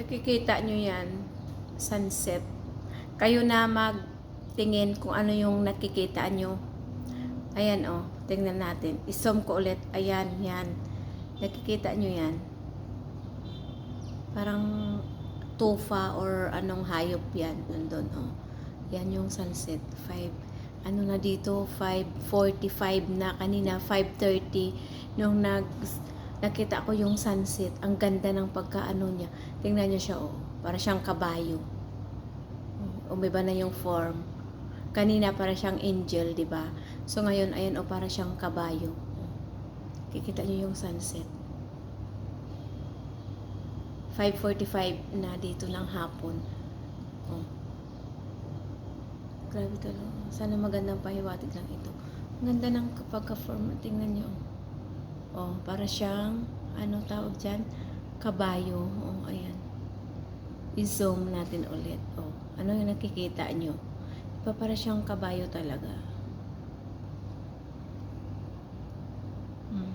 Nakikita nyo yan, sunset. Kayo na magtingin kung ano yung nakikita nyo. Ayan oh, tingnan natin. Isom ko ulit. Ayan, yan. Nakikita nyo yan. Parang tufa or anong hayop yan. Nandun oh. Yan yung sunset. 5. Ano na dito? 5.45 na. Kanina 5.30. Nung nag nakita ko yung sunset. Ang ganda ng pagkaano niya. Tingnan niyo siya oh. Para siyang kabayo. Umiba na yung form. Kanina para siyang angel, di ba? So ngayon, ayan o, para siyang kabayo. Kikita niyo yung sunset. 5.45 na dito ng hapon. Oh. Grabe talaga. Sana magandang pahiwatig lang ito. Ang ganda ng pagka-form. Tingnan niyo. Oh, para siyang, ano tawag dyan? Kabayo. Oh, ayan. I-zoom natin ulit. Oh, ano yung nakikita nyo? Diba para siyang kabayo talaga? Hmm.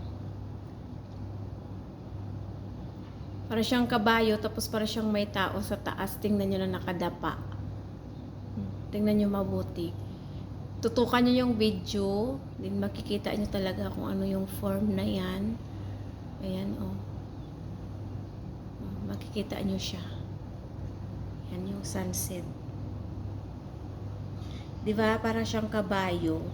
Para siyang kabayo, tapos para siyang may tao sa taas. Tingnan nyo na nakadapa. Hmm. Tingnan nyo mabuti. Tutukan nyo yung video. Din makikita nyo talaga kung ano yung form na yan. Ayan, oh. Oh, Makikita nyo siya. Yan yung sunset. 'Di ba? Para siyang kabayo.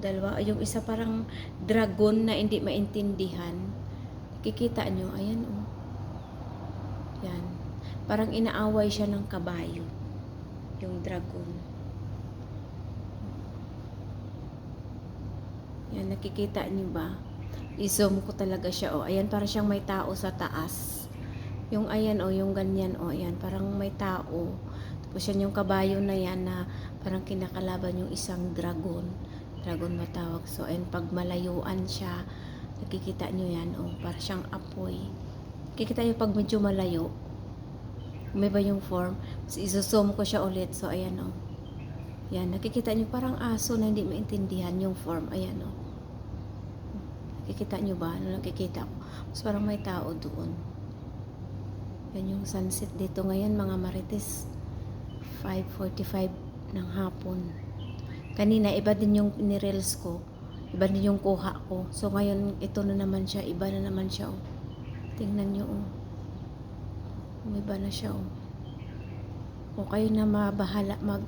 Dalawa, yung isa parang dragon na hindi maintindihan. Kikita nyo, ayan oh. Yan. Parang inaaway siya ng kabayo. Yung dragon. Yan, nakikita nyo ba? I-zoom ko talaga siya, oh. Ayan, para siyang may tao sa taas. Yung ayan, oh, yung ganyan, oh, ayan, parang may tao. Tapos yan yung kabayo na yan na parang kinakalaban yung isang dragon. Dragon matawag. So, ayan, pag malayuan siya, nakikita nyo yan, oh, para siyang apoy. Kikita nyo pag medyo malayo. May ba yung form? So, isozoom ko siya ulit. So, ayan, oh. Yan, nakikita nyo parang aso na hindi maintindihan yung form. Ayan, oh. Nakikita nyo ba? Ano nakikita ko? Mas parang may tao doon. Yan yung sunset dito ngayon, mga marites. 5.45 ng hapon. Kanina, iba din yung nirels ko. Iba din yung kuha ko. So, ngayon, ito na naman siya. Iba na naman siya, oh. Tingnan nyo, oh. Umiba na siya, oh. O kayo na mabahala mag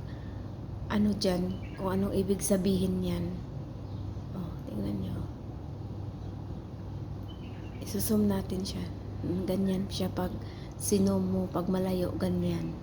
ano dyan, kung anong ibig sabihin yan. Oh, tingnan nyo. Isusum natin siya. Mm, Ganyan siya pag sinom mo, pag malayo, ganyan.